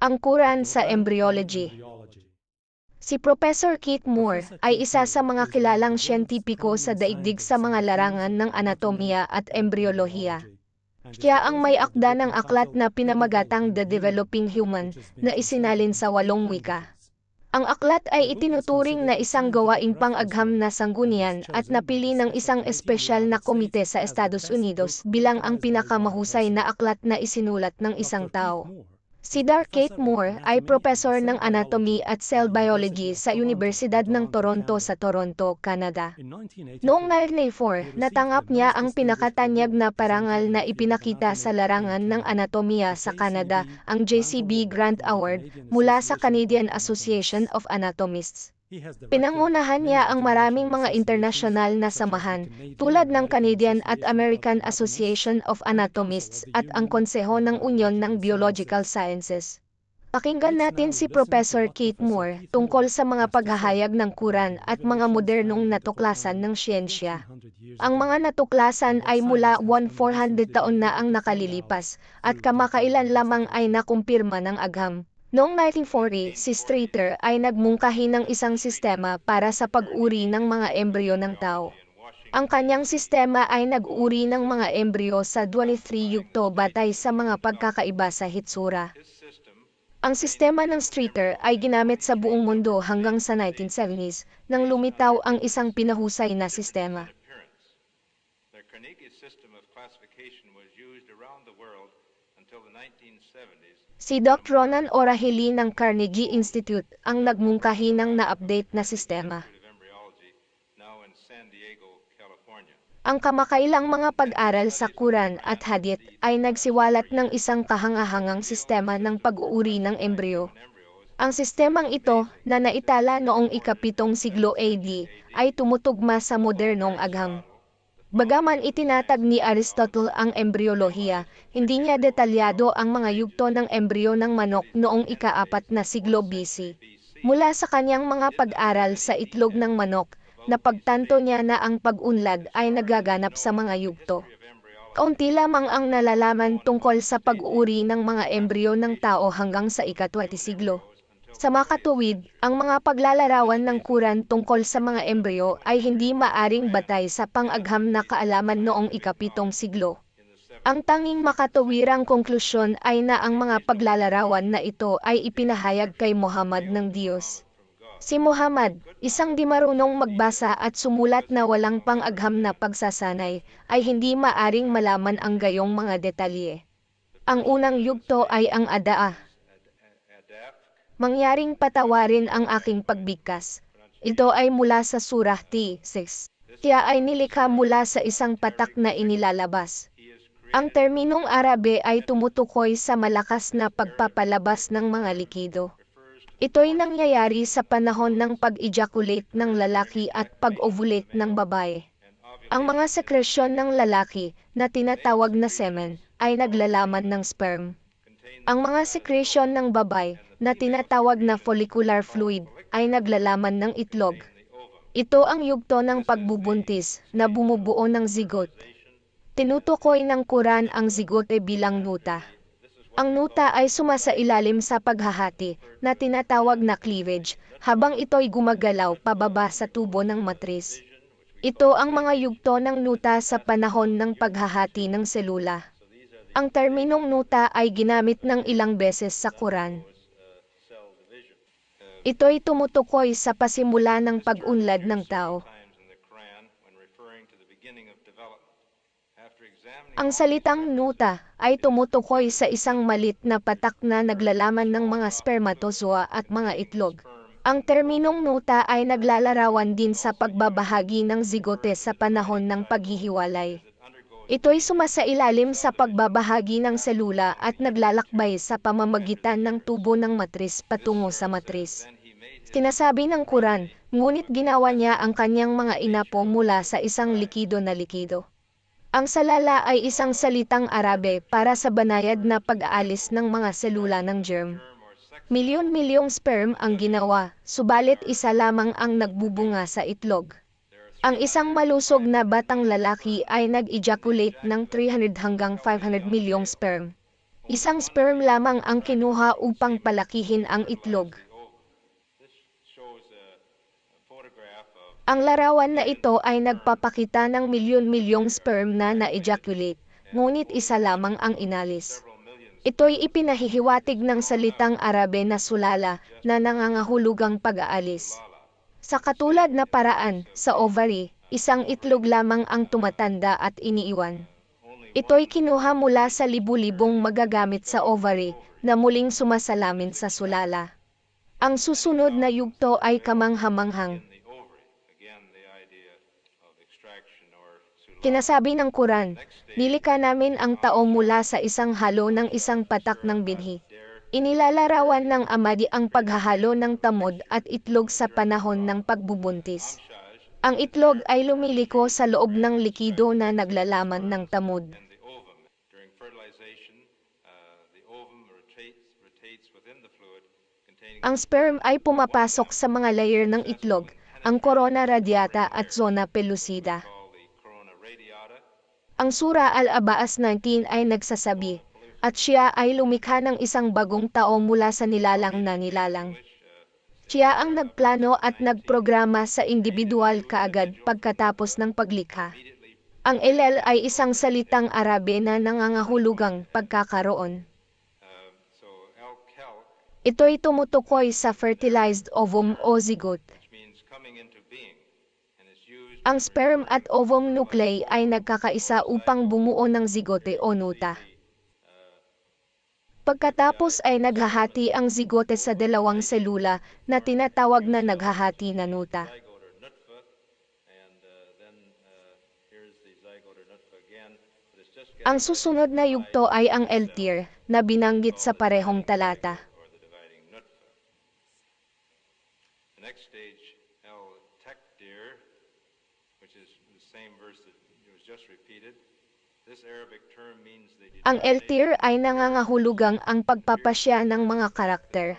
Ang Quran sa Embryology Si Professor Keith Moore ay isa sa mga kilalang siyentipiko sa daigdig sa mga larangan ng anatomiya at embryolohiya. Siya ang may akda ng aklat na pinamagatang The Developing Human na isinalin sa walong wika. Ang aklat ay itinuturing na isang gawaing pang-agham na sanggunian at napili ng isang espesyal na komite sa Estados Unidos bilang ang pinakamahusay na aklat na isinulat ng isang tao. Si Dar Kate Moore ay professor ng anatomy at cell biology sa Universidad ng Toronto sa Toronto, Canada. Noong 1994, natanggap niya ang pinakatanyag na parangal na ipinakita sa larangan ng anatomiya sa Canada, ang JCB Grant Award, mula sa Canadian Association of Anatomists. Pinangunahan niya ang maraming mga internasyonal na samahan, tulad ng Canadian at American Association of Anatomists at ang Konseho ng Union ng Biological Sciences. Pakinggan natin si Professor Kate Moore tungkol sa mga paghahayag ng Quran at mga modernong natuklasan ng siyensya. Ang mga natuklasan ay mula 1,400 taon na ang nakalilipas at kamakailan lamang ay nakumpirma ng agham. Noong 1940, si Streeter ay nagmungkahi ng isang sistema para sa pag-uri ng mga embryo ng tao. Ang kanyang sistema ay nag-uri ng mga embryo sa 23 yugto batay sa mga pagkakaiba sa hitsura. Ang sistema ng Streeter ay ginamit sa buong mundo hanggang sa 1970s nang lumitaw ang isang pinahusay na sistema. The Carnegie system of classification was used around the world until the 1970s. Si Dr. Ronan Orahili ng Carnegie Institute ang nagmungkahi ng na-update na sistema. Ang kamakailang mga pag-aral sa Quran at Hadith ay nagsiwalat ng isang kahangahangang sistema ng pag-uuri ng embryo. Ang sistemang ito, na naitala noong ikapitong siglo AD, ay tumutugma sa modernong agham. Bagaman itinatag ni Aristotle ang embryolohiya, hindi niya detalyado ang mga yugto ng embryo ng manok noong ikaapat na siglo BC. Mula sa kanyang mga pag-aral sa itlog ng manok, napagtanto niya na ang pag-unlad ay nagaganap sa mga yugto. Kaunti lamang ang nalalaman tungkol sa pag-uri ng mga embryo ng tao hanggang sa ikatwati siglo. Sa makatuwid, ang mga paglalarawan ng Quran tungkol sa mga embryo ay hindi maaring batay sa pang-agham na kaalaman noong ikapitong siglo. Ang tanging makatuwirang konklusyon ay na ang mga paglalarawan na ito ay ipinahayag kay Muhammad ng Diyos. Si Muhammad, isang di marunong magbasa at sumulat na walang pang-agham na pagsasanay, ay hindi maaring malaman ang gayong mga detalye. Ang unang yugto ay ang adaa, Mangyaring patawarin ang aking pagbigkas. Ito ay mula sa surah T6. Kaya ay nilikha mula sa isang patak na inilalabas. Ang terminong Arabe ay tumutukoy sa malakas na pagpapalabas ng mga likido. Ito'y nangyayari sa panahon ng pag-ejaculate ng lalaki at pag-ovulate ng babae. Ang mga sekresyon ng lalaki, na tinatawag na semen, ay naglalaman ng sperm. Ang mga secretion ng babay, na tinatawag na follicular fluid, ay naglalaman ng itlog. Ito ang yugto ng pagbubuntis, na bumubuo ng zigot. Tinutukoy ng Quran ang zigote bilang nuta. Ang nuta ay sumasailalim sa paghahati, na tinatawag na cleavage, habang ito'y gumagalaw pababa sa tubo ng matris. Ito ang mga yugto ng nuta sa panahon ng paghahati ng selula. Ang terminong nuta ay ginamit ng ilang beses sa Quran. Ito'y tumutukoy sa pasimula ng pag-unlad ng tao. Ang salitang nuta ay tumutukoy sa isang malit na patak na naglalaman ng mga spermatozoa at mga itlog. Ang terminong nuta ay naglalarawan din sa pagbabahagi ng zigote sa panahon ng paghihiwalay. Ito'y sumasailalim sa pagbabahagi ng selula at naglalakbay sa pamamagitan ng tubo ng matris patungo sa matris. Sinasabi ng Quran, ngunit ginawa niya ang kanyang mga inapo mula sa isang likido na likido. Ang salala ay isang salitang Arabe para sa banayad na pag-aalis ng mga selula ng germ. Milyon-milyong sperm ang ginawa, subalit isa lamang ang nagbubunga sa itlog. Ang isang malusog na batang lalaki ay nag-ejaculate ng 300 hanggang 500 milyong sperm. Isang sperm lamang ang kinuha upang palakihin ang itlog. Ang larawan na ito ay nagpapakita ng milyon-milyong sperm na na-ejaculate, ngunit isa lamang ang inalis. Ito'y ipinahihiwatig ng salitang Arabe na sulala na nangangahulugang pag-aalis. Sa katulad na paraan, sa ovary, isang itlog lamang ang tumatanda at iniiwan. Ito'y kinuha mula sa libu-libong magagamit sa ovary na muling sumasalamin sa sulala. Ang susunod na yugto ay kamanghamanghang. Kinasabi ng Quran, nilikha namin ang tao mula sa isang halo ng isang patak ng binhi. Inilalarawan ng amadi ang paghahalo ng tamod at itlog sa panahon ng pagbubuntis. Ang itlog ay lumiliko sa loob ng likido na naglalaman ng tamod. uh, Ang sperm ay pumapasok sa mga layer ng itlog, ang corona radiata at zona pellucida. Ang Sura al-Abaas 19 ay nagsasabi, at siya ay lumikha ng isang bagong tao mula sa nilalang na nilalang. Siya ang nagplano at nagprograma sa individual kaagad pagkatapos ng paglikha. Ang Elel ay isang salitang Arabe na nangangahulugang pagkakaroon. Ito'y tumutukoy sa fertilized ovum o used Ang sperm at ovum nuclei ay nagkakaisa upang bumuo ng zigote o nuta. Pagkatapos ay naghahati ang zigote sa dalawang selula na tinatawag na naghahati na nuta. Ang susunod na yugto ay ang L-tier na binanggit sa parehong talata. just repeated. Ang L-tier ay nangangahulugang ang pagpapasya ng mga karakter.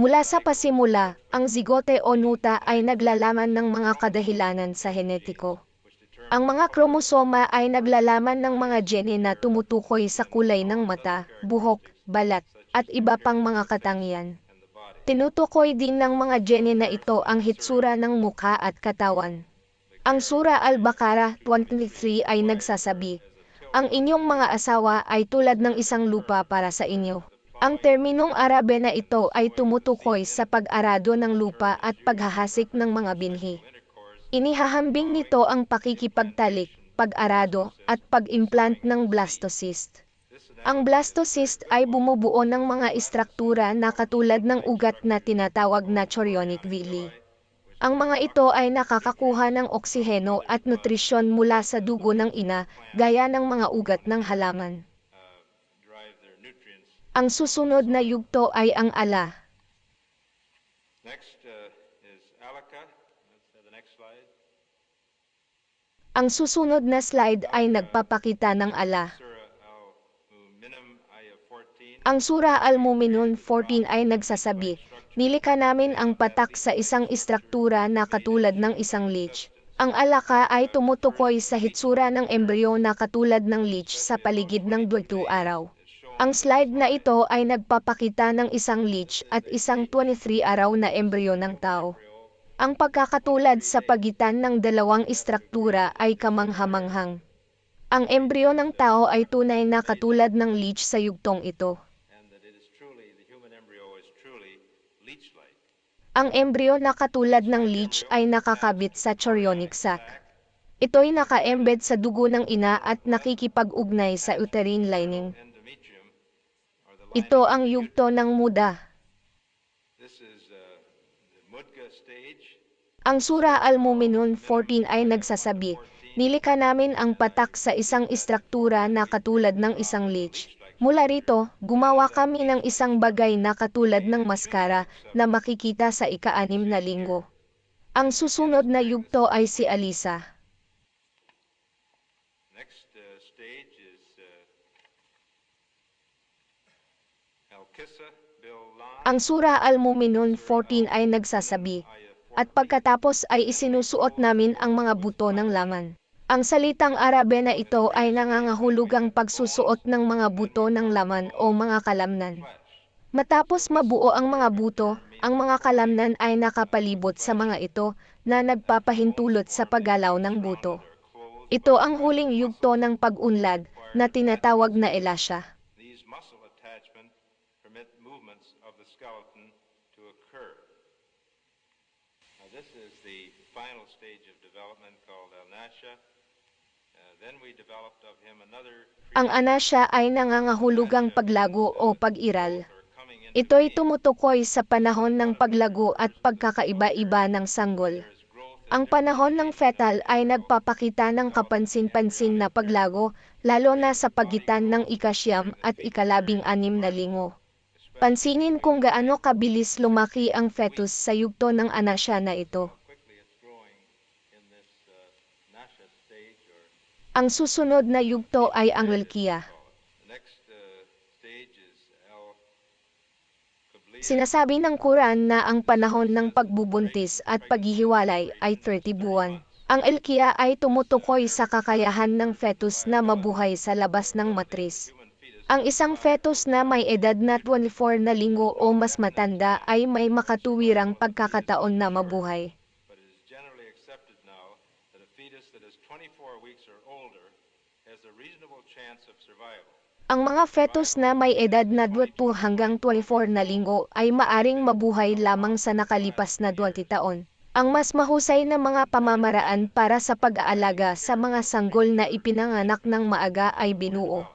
Mula sa pasimula, ang zigote o nuta ay naglalaman ng mga kadahilanan sa henetiko. Ang mga kromosoma ay naglalaman ng mga gene na tumutukoy sa kulay ng mata, buhok, balat, at iba pang mga katangian. Tinutukoy din ng mga gene na ito ang hitsura ng mukha at katawan. Ang Sura Al-Baqarah 23 ay nagsasabi, Ang inyong mga asawa ay tulad ng isang lupa para sa inyo. Ang terminong Arabe na ito ay tumutukoy sa pag-arado ng lupa at paghahasik ng mga binhi. Inihahambing nito ang pakikipagtalik, pag-arado, at pag-implant ng blastocyst. Ang blastocyst ay bumubuo ng mga istruktura na katulad ng ugat na tinatawag na chorionic villi. Ang mga ito ay nakakakuha ng oksiheno at nutrisyon mula sa dugo ng ina, gaya ng mga ugat ng halaman. Ang susunod na yugto ay ang ala. Uh, slide. Ang susunod na slide ay nagpapakita ng ala. Surah al-Mu'minun, ayah 14. Ang Sura Al-Muminun 14 ay nagsasabi, Nilikha namin ang patak sa isang istruktura na katulad ng isang leech. Ang alaka ay tumutukoy sa hitsura ng embryo na katulad ng leech sa paligid ng 20 araw. Ang slide na ito ay nagpapakita ng isang leech at isang 23 araw na embryo ng tao. Ang pagkakatulad sa pagitan ng dalawang istruktura ay kamanghamanghang. Ang embryo ng tao ay tunay na katulad ng leech sa yugtong ito. And that it is truly, the human embryo is truly leech-like. Ang embryo na katulad ng leech ay nakakabit sa chorionic sac. Ito'y naka-embed sa dugo ng ina at nakikipag-ugnay sa uterine lining. Ito ang yugto ng muda. Ang Sura Al-Muminun 14 ay nagsasabi, Nilikha namin ang patak sa isang istruktura na katulad ng isang leech. Mula rito, gumawa kami ng isang bagay na katulad ng maskara na makikita sa ika-anim na linggo. Ang susunod na yugto ay si Alisa. Next uh, stage is uh, al-kissa. Ang Sura Al-Muminun 14 ay nagsasabi, At pagkatapos ay isinusuot namin ang mga buto ng laman. Ang salitang Arabe na ito ay nangangahulugang pagsusuot ng mga buto ng laman o mga kalamnan. Matapos mabuo ang mga buto, ang mga kalamnan ay nakapalibot sa mga ito na nagpapahintulot sa paggalaw ng buto. Ito ang huling yugto ng pag-unlad na tinatawag na elasya. This is the final stage of development called Al-Nasha. Ang anasya ay nangangahulugang paglago o pag-iral. Ito'y tumutukoy sa panahon ng paglago at pagkakaiba-iba ng sanggol. Ang panahon ng fetal ay nagpapakita ng kapansin-pansin na paglago, lalo na sa pagitan ng ikasyam at ikalabing anim na lingo. Pansinin kung gaano kabilis lumaki ang fetus sa yugto ng anasya na ito. Ang susunod na yugto ay ang Qabliya. Sinasabi ng Quran na ang panahon ng pagbubuntis at paghihiwalay ay 30 buwan. Ang Elkia ay tumutukoy sa kakayahan ng fetus na mabuhay sa labas ng matris. Ang isang fetus na may edad na 24 na linggo o mas matanda ay may makatuwirang pagkakataon na mabuhay. Ang mga fetus na may edad na 20 hanggang 24 na linggo ay maaring mabuhay lamang sa nakalipas na 20 taon. Ang mas mahusay na mga pamamaraan para sa pag-aalaga sa mga sanggol na ipinanganak ng maaga ay binuo.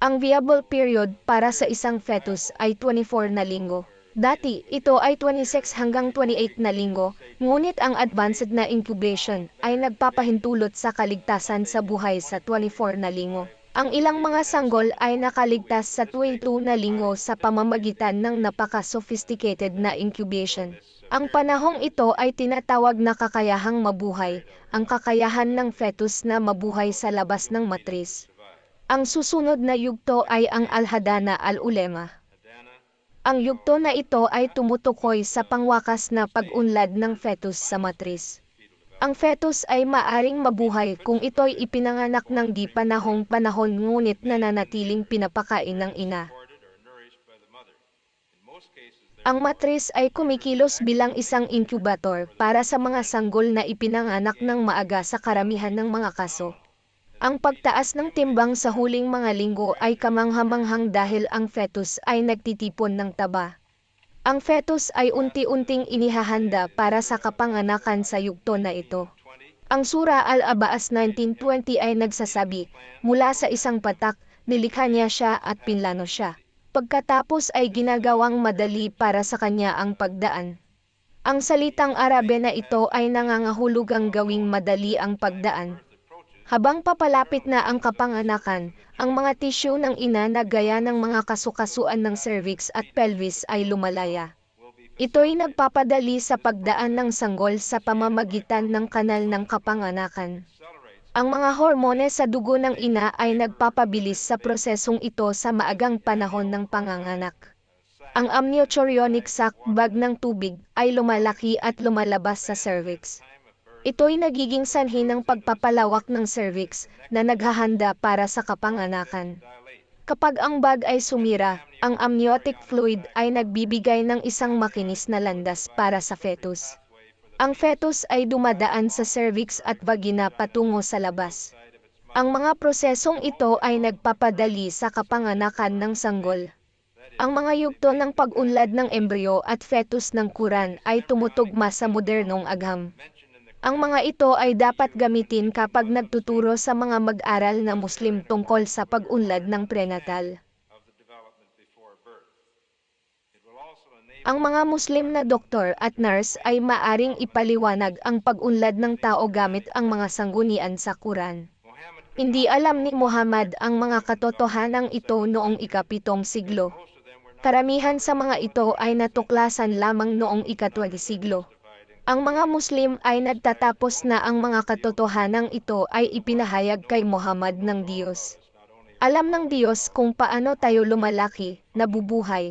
Ang viable period para sa isang fetus ay 24 na linggo. Dati, ito ay 26 hanggang 28 na linggo, ngunit ang advanced na incubation ay nagpapahintulot sa kaligtasan sa buhay sa 24 na linggo. Ang ilang mga sanggol ay nakaligtas sa 22 na linggo sa pamamagitan ng napaka-sophisticated na incubation. Ang panahong ito ay tinatawag na kakayahang mabuhay, ang kakayahan ng fetus na mabuhay sa labas ng matris. Ang susunod na yugto ay ang Al-Hadana Al-Ulema. Ang yugto na ito ay tumutukoy sa pangwakas na pag-unlad ng fetus sa matris. Ang fetus ay maaring mabuhay kung ito'y ipinanganak ng di panahong panahon ngunit nananatiling pinapakain ng ina. Ang matris ay kumikilos bilang isang incubator para sa mga sanggol na ipinanganak ng maaga sa karamihan ng mga kaso. Ang pagtaas ng timbang sa huling mga linggo ay kamanghamanghang dahil ang fetus ay nagtitipon ng taba. Ang fetus ay unti-unting inihahanda para sa kapanganakan sa yugto na ito. Ang Sura Al-Abaas 1920 ay nagsasabi, mula sa isang patak, nilikha niya siya at pinlano siya. Pagkatapos ay ginagawang madali para sa kanya ang pagdaan. Ang salitang Arabe na ito ay nangangahulugang gawing madali ang pagdaan. Habang papalapit na ang kapanganakan, ang mga tisyu ng ina na gaya ng mga kasukasuan ng cervix at pelvis ay lumalaya. Ito'y nagpapadali sa pagdaan ng sanggol sa pamamagitan ng kanal ng kapanganakan. Ang mga hormone sa dugo ng ina ay nagpapabilis sa prosesong ito sa maagang panahon ng panganganak. Ang amniochorionic sac bag ng tubig ay lumalaki at lumalabas sa cervix. Ito'y nagiging sanhi ng pagpapalawak ng cervix na naghahanda para sa kapanganakan. Kapag ang bag ay sumira, ang amniotic fluid ay nagbibigay ng isang makinis na landas para sa fetus. Ang fetus ay dumadaan sa cervix at vagina patungo sa labas. Ang mga prosesong ito ay nagpapadali sa kapanganakan ng sanggol. Ang mga yugto ng pag-unlad ng embryo at fetus ng Quran ay tumutugma sa modernong agham. Ang mga ito ay dapat gamitin kapag nagtuturo sa mga mag-aral na Muslim tungkol sa pag-unlad ng prenatal. Ang mga Muslim na doktor at nurse ay maaring ipaliwanag ang pag-unlad ng tao gamit ang mga sanggunian sa Quran. Hindi alam ni Muhammad ang mga katotohanan ito noong ikapitong siglo. Karamihan sa mga ito ay natuklasan lamang noong ikatwang siglo. Ang mga Muslim ay nagtatapos na ang mga katotohanang ito ay ipinahayag kay Muhammad ng Diyos. Alam ng Diyos kung paano tayo lumalaki, nabubuhay,